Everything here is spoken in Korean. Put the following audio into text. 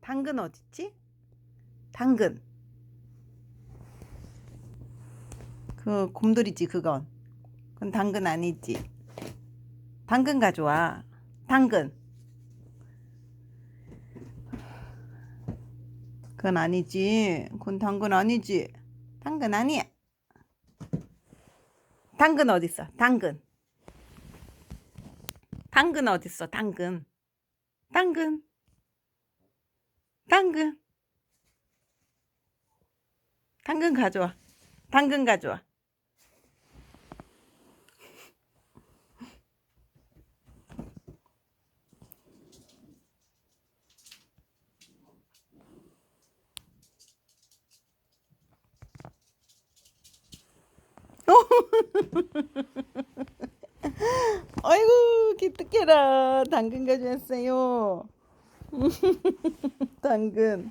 당근 어딨지? 당근. 그 곰돌이지 그건. 그건 당근 아니지. 당근 가져와. 당근. 그건 아니지. 그건 당근 아니지. 당근 아니야. 당근 어딨어? 당근. 당근 어딨어? 당근. 당근. 당근. 당근 가져와. 당근 가져와. 아이고 기특해라. 당근 가져왔어요. 당근.